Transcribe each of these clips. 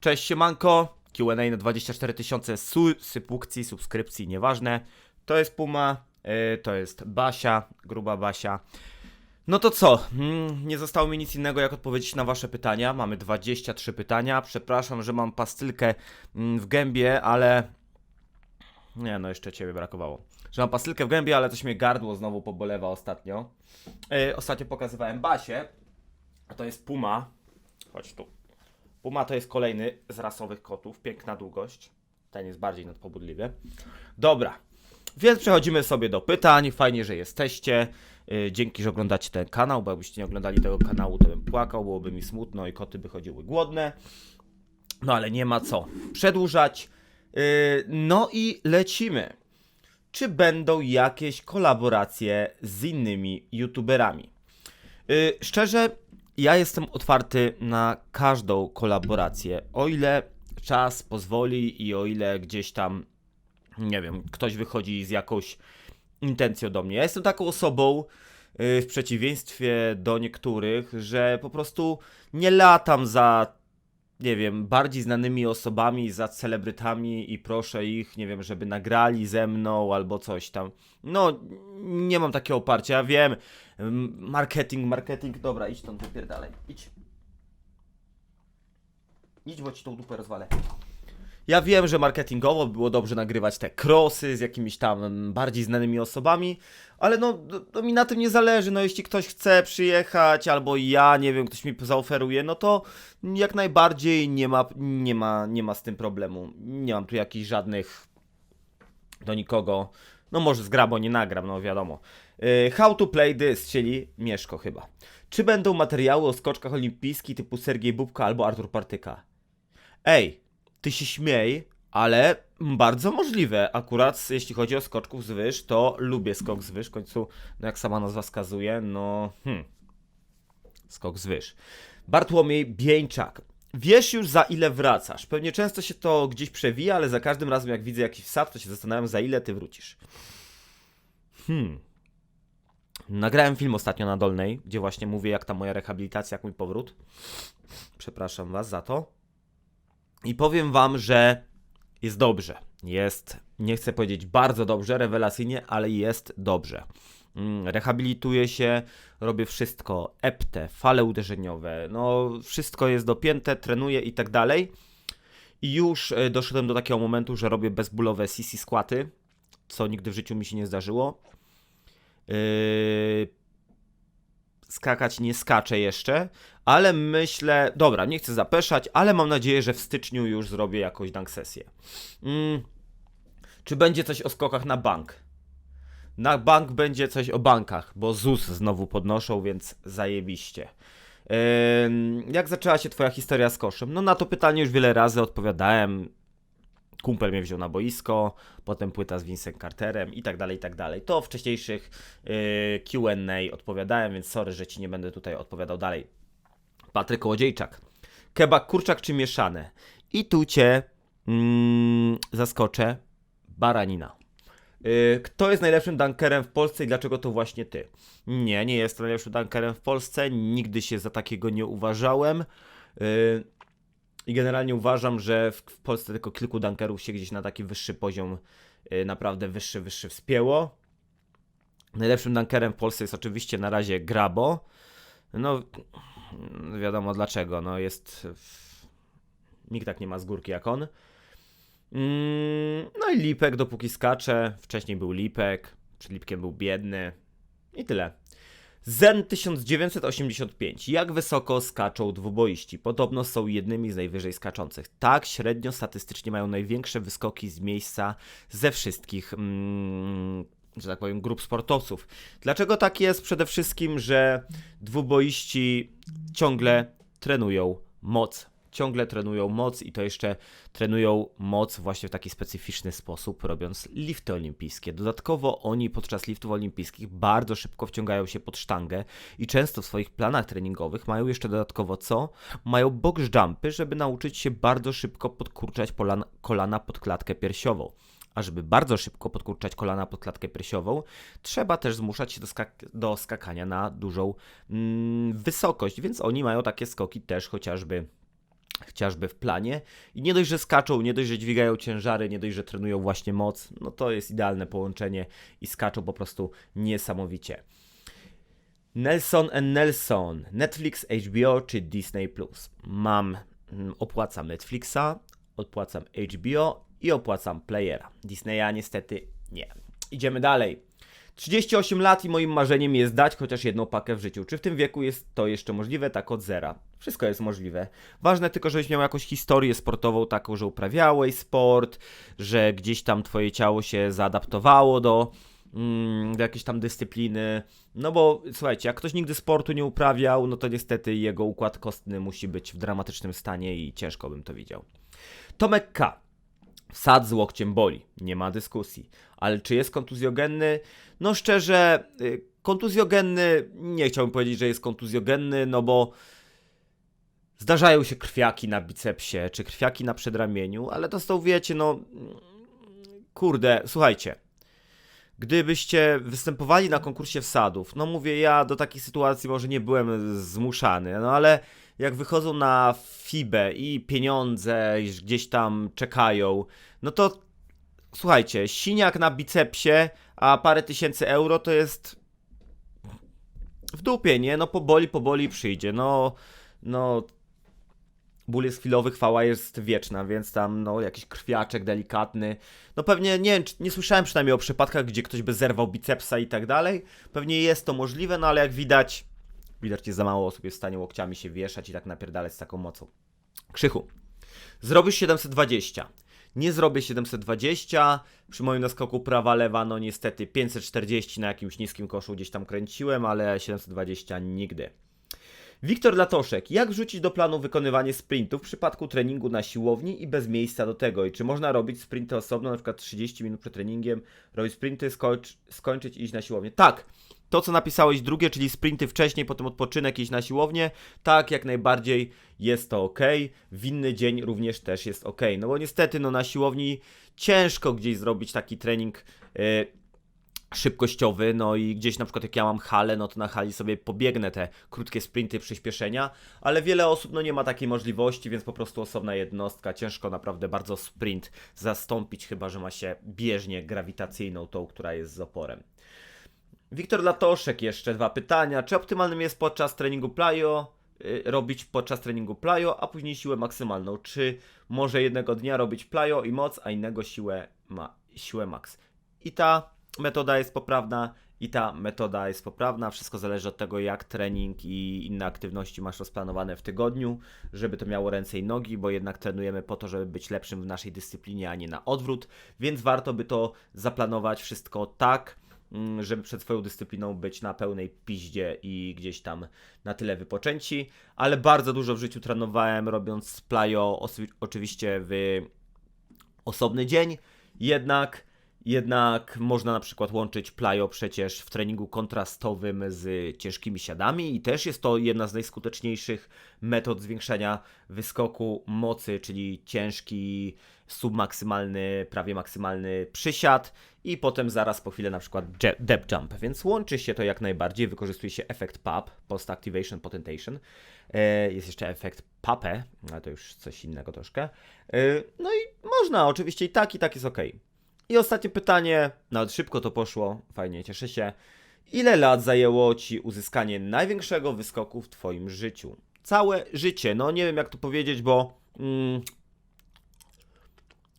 Cześć siemanko, Q&A na 24 tysiące su- sypukcji, subskrypcji, nieważne. To jest Puma, yy, to jest Basia, gruba Basia. No to co, mm, nie zostało mi nic innego jak odpowiedzieć na wasze pytania. Mamy 23 pytania. Przepraszam, że mam pastylkę mm, w gębie, ale... Nie no, jeszcze ciebie brakowało. Że mam pastylkę w gębie, ale coś mnie gardło znowu pobolewa ostatnio. Yy, ostatnio pokazywałem Basię, a to jest Puma. Chodź tu. Puma to jest kolejny z rasowych kotów. Piękna długość. Ten jest bardziej nadpobudliwy. Dobra. Więc przechodzimy sobie do pytań. Fajnie, że jesteście. Yy, Dzięki, że oglądacie ten kanał, bo jakbyście nie oglądali tego kanału, to bym płakał, byłoby mi smutno i koty by chodziły głodne. No ale nie ma co przedłużać. Yy, No i lecimy. Czy będą jakieś kolaboracje z innymi youtuberami? Yy, szczerze, ja jestem otwarty na każdą kolaborację, o ile czas pozwoli i o ile gdzieś tam, nie wiem, ktoś wychodzi z jakąś intencją do mnie. Ja jestem taką osobą, yy, w przeciwieństwie do niektórych, że po prostu nie latam za, nie wiem, bardziej znanymi osobami, za celebrytami i proszę ich, nie wiem, żeby nagrali ze mną albo coś tam. No, nie mam takiego oparcia, wiem, Marketing, marketing. Dobra, idź stąd wypierdalaj. Idź. Idź, bo ci tą dupę rozwalę. Ja wiem, że marketingowo było dobrze nagrywać te crossy z jakimiś tam bardziej znanymi osobami, ale no, to mi na tym nie zależy. No, jeśli ktoś chce przyjechać, albo ja, nie wiem, ktoś mi zaoferuje, no to jak najbardziej nie ma, nie ma, nie ma z tym problemu. Nie mam tu jakichś żadnych do nikogo. No może z bo nie nagram, no wiadomo. Yy, How to play this, czyli Mieszko chyba. Czy będą materiały o skoczkach olimpijskich typu Sergiej Bubka albo Artur Partyka? Ej, ty się śmiej, ale bardzo możliwe. Akurat jeśli chodzi o skoczków z wyż, to lubię skok z wyż. W końcu, no jak sama nazwa wskazuje, no hmm, skok z wyż. Bartłomiej Bieńczak. Wiesz już za ile wracasz. Pewnie często się to gdzieś przewija, ale za każdym razem jak widzę jakiś wsad, to się zastanawiam za ile ty wrócisz. Hmm. Nagrałem film ostatnio na Dolnej, gdzie właśnie mówię jak ta moja rehabilitacja, jak mój powrót. Przepraszam was za to. I powiem wam, że jest dobrze. Jest, nie chcę powiedzieć bardzo dobrze, rewelacyjnie, ale jest dobrze. Mm, Rehabilituję się, robię wszystko, epte, fale uderzeniowe, no wszystko jest dopięte, trenuję i tak dalej. I już e, doszedłem do takiego momentu, że robię bezbólowe CC skłaty, co nigdy w życiu mi się nie zdarzyło. Yy, skakać nie skaczę jeszcze, ale myślę, dobra, nie chcę zapeszać, ale mam nadzieję, że w styczniu już zrobię jakąś dunk sesję. Mm, czy będzie coś o skokach na bank? Na bank będzie coś o bankach, bo ZUS znowu podnoszą, więc zajebiście. Jak zaczęła się twoja historia z koszem? No na to pytanie już wiele razy odpowiadałem. Kumpel mnie wziął na boisko, potem płyta z Vincent Carterem i tak dalej, i tak dalej. To w wcześniejszych yy, Q&A odpowiadałem, więc sorry, że ci nie będę tutaj odpowiadał dalej. Patryk Łodziejczak. Kebab kurczak czy mieszane? I tu cię mm, zaskoczę. Baranina. Yy, Kto jest najlepszym dunkerem w Polsce i dlaczego to właśnie ty? Nie, nie jestem najlepszym dunkerem w Polsce. Nigdy się za takiego nie uważałem. Yy, I generalnie uważam, że w, w Polsce tylko kilku dunkerów się gdzieś na taki wyższy poziom, yy, naprawdę wyższy, wyższy wspięło. Najlepszym dunkerem w Polsce jest oczywiście na razie Grabo. No, wiadomo dlaczego. No, jest. Nikt tak nie ma z górki jak on. Mm, No i Lipek, dopóki skacze. Wcześniej był Lipek, przed Lipkiem był biedny. I tyle. Zen 1985. Jak wysoko skaczą dwuboiści? Podobno są jednymi z najwyżej skaczących. Tak, średnio statystycznie mają największe wyskoki z miejsca ze wszystkich, mm, że tak powiem, grup sportowców. Dlaczego tak jest? Przede wszystkim, że dwuboiści ciągle trenują moc. Ciągle trenują moc i to jeszcze trenują moc właśnie w taki specyficzny sposób, robiąc lifty olimpijskie. Dodatkowo oni podczas liftów olimpijskich bardzo szybko wciągają się pod sztangę i często w swoich planach treningowych mają jeszcze dodatkowo co? Mają box jumpy, żeby nauczyć się bardzo szybko podkurczać kolana pod klatkę piersiową. A żeby bardzo szybko podkurczać kolana pod klatkę piersiową, trzeba też zmuszać się do, skak- do skakania na dużą mm, wysokość, więc oni mają takie skoki też chociażby chociażby w planie. I nie dość, że skaczą, nie dość, że dźwigają ciężary, nie dość, że trenują właśnie moc, no to jest idealne połączenie i skaczą po prostu niesamowicie. Nelson Nelson, Netflix, HBO czy Disney+. Mam, mm, opłacam Netflixa, opłacam HBO i opłacam Playera. Disneya niestety nie. Idziemy dalej. 38 lat i moim marzeniem jest dać chociaż jedną pakę w życiu. Czy w tym wieku jest to jeszcze możliwe? Tak od zera. Wszystko jest możliwe. Ważne tylko, żebyś miał jakąś historię sportową taką, że uprawiałeś sport, że gdzieś tam twoje ciało się zaadaptowało do, mm, do jakiejś tam dyscypliny. No bo słuchajcie, jak ktoś nigdy sportu nie uprawiał, no to niestety jego układ kostny musi być w dramatycznym stanie i ciężko bym to widział. Tomek K. Wsad z łokciem boli, nie ma dyskusji. Ale czy jest kontuzjogenny? No szczerze, y, kontuzjogenny, nie chciałbym powiedzieć, że jest kontuzjogenny, no bo zdarzają się krwiaki na bicepsie, czy krwiaki na przedramieniu, ale to są, wiecie, no kurde, słuchajcie, gdybyście występowali na konkursie wsadów, no mówię, ja do takiej sytuacji może nie byłem zmuszany, no ale jak wychodzą na FIBę i pieniądze gdzieś tam czekają, no to słuchajcie, siniak na bicepsie, a parę tysięcy euro to jest w dupie, nie? No poboli, poboli przyjdzie, no, no ból jest chwilowy, chwała jest wieczna, więc tam no jakiś krwiaczek delikatny. No pewnie nie, nie słyszałem przynajmniej o przypadkach, gdzie ktoś by zerwał bicepsa i tak dalej. Pewnie jest to możliwe, no ale jak widać, jest za mało osób jest w stanie łokciami się wieszać i tak napierdalać z taką mocą. Krzychu. Zrobisz 720. Nie zrobię 720. Przy moim naskoku prawa, lewa, no niestety 540 na jakimś niskim koszu gdzieś tam kręciłem, ale 720 nigdy. Wiktor Latoszek, jak wrzucić do planu wykonywanie sprintów w przypadku treningu na siłowni i bez miejsca do tego? I czy można robić sprinty osobno, na przykład 30 minut przed treningiem, robić sprinty, skończ, skończyć i iść na siłownię? Tak, to co napisałeś drugie, czyli sprinty wcześniej, potem odpoczynek, iść na siłownię, tak, jak najbardziej jest to ok. W inny dzień również też jest ok. No bo niestety, no na siłowni ciężko gdzieś zrobić taki trening. Yy, szybkościowy, no i gdzieś na przykład jak ja mam halę, no to na hali sobie pobiegnę te krótkie sprinty przyspieszenia, ale wiele osób no nie ma takiej możliwości, więc po prostu osobna jednostka, ciężko naprawdę bardzo sprint zastąpić, chyba że ma się bieżnię grawitacyjną, tą, która jest z oporem. Wiktor Latoszek jeszcze dwa pytania. Czy optymalnym jest podczas treningu plyo y, robić podczas treningu plyo, a później siłę maksymalną? Czy może jednego dnia robić plyo i moc, a innego siłę, ma, siłę max? I ta metoda jest poprawna, i ta metoda jest poprawna. Wszystko zależy od tego, jak trening i inne aktywności masz rozplanowane w tygodniu, żeby to miało ręce i nogi, bo jednak trenujemy po to, żeby być lepszym w naszej dyscyplinie, a nie na odwrót, więc warto by to zaplanować wszystko tak, żeby przed swoją dyscypliną być na pełnej piździe i gdzieś tam na tyle wypoczęci, ale bardzo dużo w życiu trenowałem, robiąc playo oczywiście w osobny dzień, jednak jednak można na przykład łączyć playo przecież w treningu kontrastowym z ciężkimi siadami i też jest to jedna z najskuteczniejszych metod zwiększania wyskoku mocy, czyli ciężki, submaksymalny, prawie maksymalny przysiad i potem zaraz po chwilę na przykład depth jump, więc łączy się to jak najbardziej, wykorzystuje się efekt PAP, Post Activation Potentation, e, jest jeszcze efekt PAPE, ale to już coś innego troszkę, e, no i można, oczywiście i tak, i tak jest ok. I ostatnie pytanie, nawet szybko to poszło, fajnie, cieszę się. Ile lat zajęło Ci uzyskanie największego wyskoku w Twoim życiu? Całe życie, no nie wiem jak to powiedzieć, bo mm,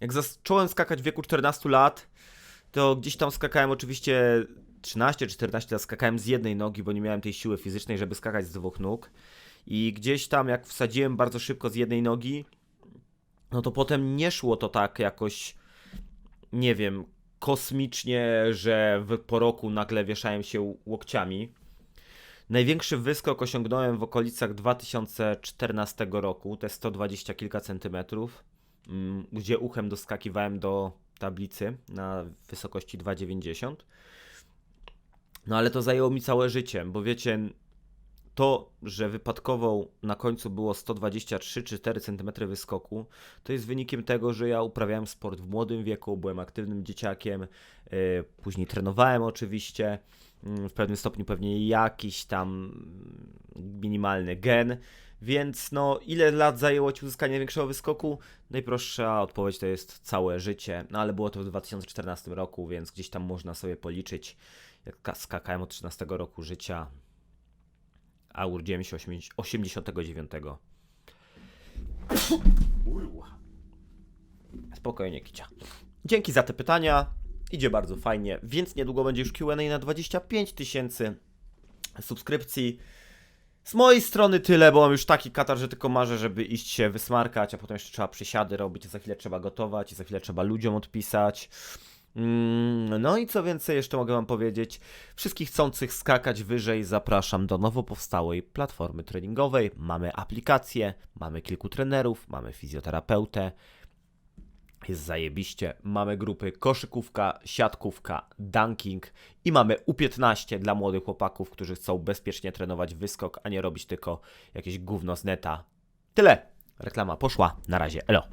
jak zacząłem skakać w wieku 14 lat, to gdzieś tam skakałem oczywiście 13-14 lat skakałem z jednej nogi, bo nie miałem tej siły fizycznej, żeby skakać z dwóch nóg. I gdzieś tam jak wsadziłem bardzo szybko z jednej nogi, no to potem nie szło to tak jakoś nie wiem, kosmicznie, że w, po roku nagle wieszałem się łokciami. Największy wyskok osiągnąłem w okolicach 2014 roku, te 120 kilka centymetrów, gdzie uchem doskakiwałem do tablicy na wysokości 2,90. No ale to zajęło mi całe życie, bo wiecie, to, że wypadkową na końcu było 123 czy 4 cm wyskoku, to jest wynikiem tego, że ja uprawiałem sport w młodym wieku, byłem aktywnym dzieciakiem, yy, później trenowałem oczywiście, yy, w pewnym stopniu pewnie jakiś tam minimalny gen, Więc no, ile lat zajęło Ci uzyskanie największego wyskoku? Najprostsza odpowiedź to jest całe życie, no ale było to w 2014 roku, więc gdzieś tam można sobie policzyć, jak ka- skakałem od 13 roku życia, a urodziłem się 80 89. Spokojnie, Kicia. Dzięki za te pytania. Idzie bardzo fajnie, więc niedługo będzie już Q&A na 25 tysięcy subskrypcji. Z mojej strony tyle, bo mam już taki katar, że tylko marzę, żeby iść się wysmarkać, a potem jeszcze trzeba przysiady robić, za chwilę trzeba gotować, za chwilę trzeba ludziom odpisać. Mm, No i co więcej jeszcze mogę wam powiedzieć? Wszystkich chcących skakać wyżej zapraszam do nowo powstałej platformy treningowej. Mamy aplikację, mamy kilku trenerów, mamy fizjoterapeutę, jest zajebiście. Mamy grupy koszykówka, siatkówka, dunking i mamy U15 dla młodych chłopaków, którzy chcą bezpiecznie trenować wyskok, a nie robić tylko jakieś gówno z neta. Tyle. Reklama poszła. Na razie. Elo.